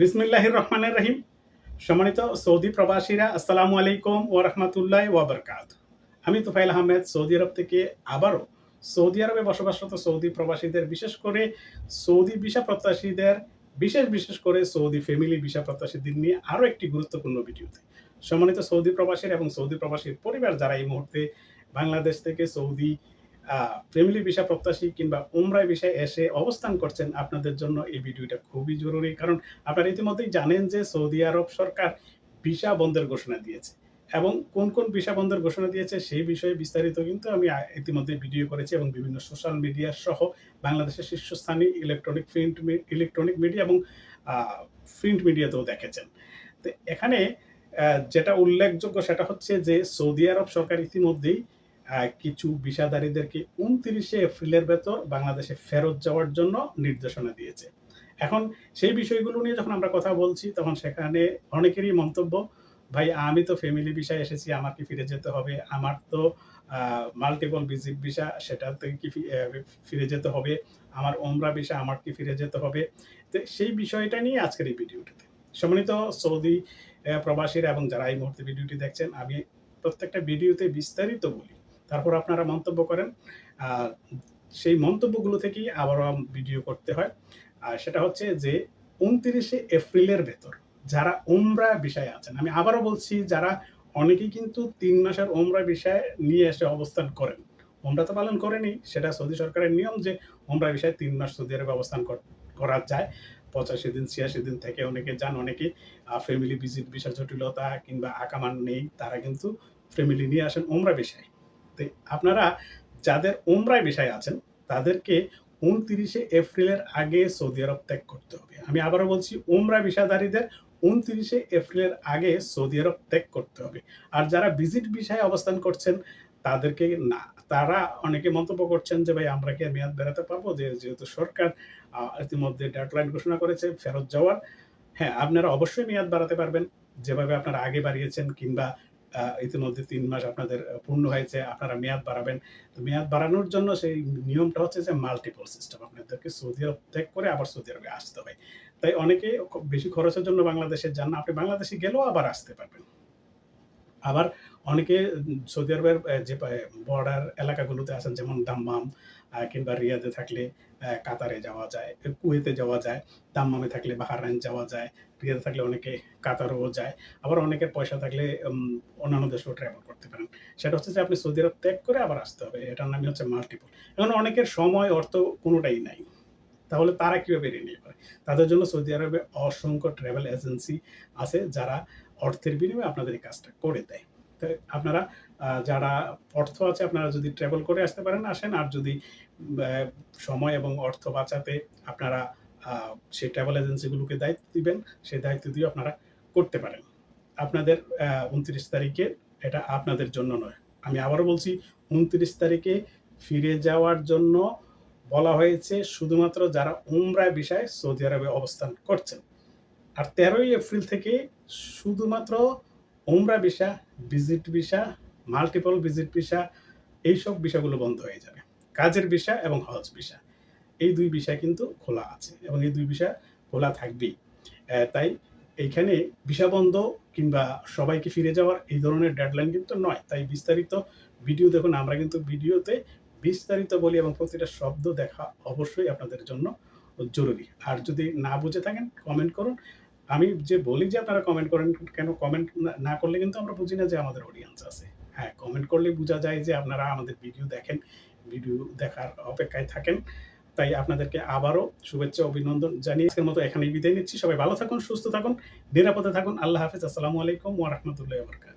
বিসমিল্লাহির রহমানের রহিম। সম্মানিত সৌদি প্রবাসীরা, আসসালামু আলাইকুম ও রহমতুল্লাহ ওয়াবরকাত আমি তুফাইল আহমেদ, সৌদি আরব থেকে আবারও সৌদি আরবে বসবাসরত সৌদি প্রবাসীদের, বিশেষ করে সৌদি ভিসা প্রত্যাশীদের, বিশেষ বিশেষ করে সৌদি ফ্যামিলি ভিসা প্রত্যাশীদের নিয়ে আরও একটি গুরুত্বপূর্ণ ভিডিওতে। সম্মানিত সৌদি প্রবাসীর এবং সৌদি প্রবাসীর পরিবার যারা এই মুহূর্তে বাংলাদেশ থেকে সৌদি ফ্যামিলি ভিসা প্রত্যাশী কিংবা উমরায় বিষয়ে এসে অবস্থান করছেন আপনাদের জন্য এই ভিডিওটা খুবই জরুরি, কারণ আপনারা ইতিমধ্যেই জানেন যে সৌদি আরব সরকার ভিসা বন্ধের ঘোষণা দিয়েছে এবং কোন কোন ভিসা বন্ধের ঘোষণা দিয়েছে সেই বিষয়ে বিস্তারিত কিন্তু আমি ইতিমধ্যে ভিডিও করেছি এবং বিভিন্ন সোশ্যাল মিডিয়া সহ বাংলাদেশের শীর্ষস্থানীয় ইলেকট্রনিক প্রিন্ট ইলেকট্রনিক মিডিয়া এবং প্রিন্ট মিডিয়াতেও দেখেছেন। তো এখানে যেটা উল্লেখযোগ্য সেটা হচ্ছে যে সৌদি আরব সরকার ইতিমধ্যেই কিছু বিষাদারীদেরকে উনত্রিশে এপ্রিলের ভেতর বাংলাদেশে ফেরত যাওয়ার জন্য নির্দেশনা দিয়েছে। এখন সেই বিষয়গুলো নিয়ে যখন আমরা কথা বলছি, তখন সেখানে অনেকেরই মন্তব্য, ভাই, আমি তো ফ্যামিলি ভিসায় এসেছি, আমার কি ফিরে যেতে হবে? আমার তো মাল্টিপল ভিজিট ভিসা সেটাতে কি ফিরে যেতে হবে? আমার ওমরা ভিসা আমার কি ফিরে যেতে হবে? তো সেই বিষয়টা নিয়ে আজকের এই ভিডিওটিতে। সম্মানিত সৌদি প্রবাসীরা এবং যারা এই মুহূর্তে ভিডিওটি দেখছেন, আমি প্রত্যেকটা ভিডিওতে বিস্তারিত বলি। তারপর আপনারা মন্তব্য করেন। সেই মন্তব্যগুলো থেকেই আবারও ভিডিও করতে হয়। আর সেটা হচ্ছে যে, উনত্রিশে এপ্রিলের ভেতর যারা ওমরা বিষয়ে আছেন, আমি আবারও বলছি যারা অনেকেই কিন্তু তিন মাসের ওমরা বিষয় নিয়ে এসে অবস্থান করেন। ওমরা তো পালন করেনি, সেটা সৌদি সরকারের নিয়ম যে ওমরা বিষয়ে তিন মাস সৌদি আরবে অবস্থান করা যায়। পঁচাশি দিন, ছিয়াশি দিন থেকে অনেকে যান অনেকে ফ্যামিলি ভিজিট বিষয় জটিলতা কিংবা আকামান নেই, তারা কিন্তু ফ্যামিলি নিয়ে আসেন ওমরা বিষয়। তো আপনারা যাদের ওমরায় বিষয় আছেন, তাদেরকে উনত্রিশে এপ্রিলের আগে সৌদি আরব ত্যাগ করতে হবে। আমি আবারও বলছি, উমরা ভিসাধারীদের উনত্রিশে এপ্রিলের আগে সৌদি আরব ত্যাগ করতে হবে। আর যারা ভিজিট বিষয়ে অবস্থান করছেন, তাদেরকে না। তারা অনেকে মন্তব্য করছেন যে, ভাই, আমরা কি মেয়াদ বেড়াতে পারব? যে, যেহেতু সরকার ইতিমধ্যে ডেডলাইন ঘোষণা করেছে ফেরত যাওয়ার। হ্যাঁ আপনারা অবশ্যই মেয়াদ বাড়াতে পারবেন। যেভাবে আপনারা আগে বাড়িয়েছেন কিংবা ইতিমধ্যে তিন মাস আপনাদের পূর্ণ হয়েছে, আপনারা মেয়াদ বাড়াবেন। তো মেয়াদ বাড়ানোর জন্য সেই নিয়মটা হচ্ছে যে মাল্টিপল সিস্টেম আপনাদেরকে সৌদি আরব ত্যাগ করে আবার সৌদি আরবে আসতে হবে। তাই অনেকে বেশি খরচের জন্য বাংলাদেশে যান না, আপনি বাংলাদেশে গেলেও আবার আসতে পারবেন। আবার অনেকে সৌদি আরবের যে বর্ডার এলাকাগুলোতে আছেন, যেমন দাম্মাম কিংবা রিয়াদে থাকলে কাতারে যাওয়া যায় কুয়েতে যাওয়া যায়, দাম্মামে থাকলে বাহারাইন যাওয়া যায়, রিয়াদে থাকলে অনেকে কাতারও যায়, আবার অনেকের পয়সা থাকলে অন্যান্য দেশেও ট্রাভেল করতে পারেন। সেটা হচ্ছে যে, আপনি সৌদি আরব ত্যাগ করে আবার আসতে হবে, এটার নামই হচ্ছে মাল্টিপল এখন অনেকের সময়, অর্থ কোনোটাই নাই, তাহলে তারা কীভাবে রিনিউ করে তাদের জন্য সৌদি আরবে অসংখ্য ট্রাভেল এজেন্সি আছে, যারা অর্থের বিনিময়ে আপনাদের এই কাজটা করে দেয়। আপনারা যারা অর্থ আছে আপনারা যদি ট্রাভেল করে আসতে পারেন, আসেন। আর যদি সময় এবং অর্থ বাঁচাতে আপনারা সেই ট্রাভেল এজেন্সিগুলোকে দায়িত্ব দিবেন, সেই দায়িত্ব দিয়ে আপনারা করতে পারেন। আপনাদের উনত্রিশ তারিখে এটা আপনাদের জন্য নয়। আমি আবারও বলছি, উনত্রিশ তারিখে ফিরে যাওয়ার জন্য বলা হয়েছে, শুধুমাত্র যারা উমরা বিষয়ে সৌদি আরবে অবস্থান করছেন। আর তেরোই এপ্রিল থেকে শুধুমাত্র উমরা visa, visit visa multiple visit visa, এইসব বিষয়গুলো বন্ধ হয়ে যাবে। কাজের ভিসা এবং হজ ভিসা। এই দুই বিষয় কিন্তু খোলা আছে এবং এই দুই বিষয় খোলা থাকবেই। তাই এইখানে ভিসা বন্ধ কিংবা সবাইকে ফিরে যাওয়ার এই ধরনের ডেডলাইন কিন্তু নয়। তাই বিস্তারিত ভিডিও দেখুন। আমরা কিন্তু ভিডিওতে বিস্তারিত বলি এবং প্রতিটা শব্দ দেখা অবশ্যই আপনাদের জন্য জরুরি। আর যদি না বুঝে থাকেন কমেন্ট করুন। আমি যে বলি যে আপনারা কমেন্ট করেন, কেন কমেন্ট না করলে কিন্তু আমরা বুঝি না যে আমাদের অডিয়েন্স আছে। হ্যাঁ কমেন্ট করলে বোঝা যায় যে আপনারা আমাদের ভিডিও দেখেন ভিডিও দেখার অপেক্ষায় থাকেন। তাই আপনাদেরকে আবারও শুভেচ্ছা, অভিনন্দন জানিয়ে আজকের মতো এখানেই বিদায় নিচ্ছি। সবাই ভালো থাকুন, সুস্থ থাকুন, নিরাপদে থাকুন। আল্লাহ হাফিজ। আসসালামু আলাইকুম ওয়া রাহমাতুল্লাহি বারাকাতুহু।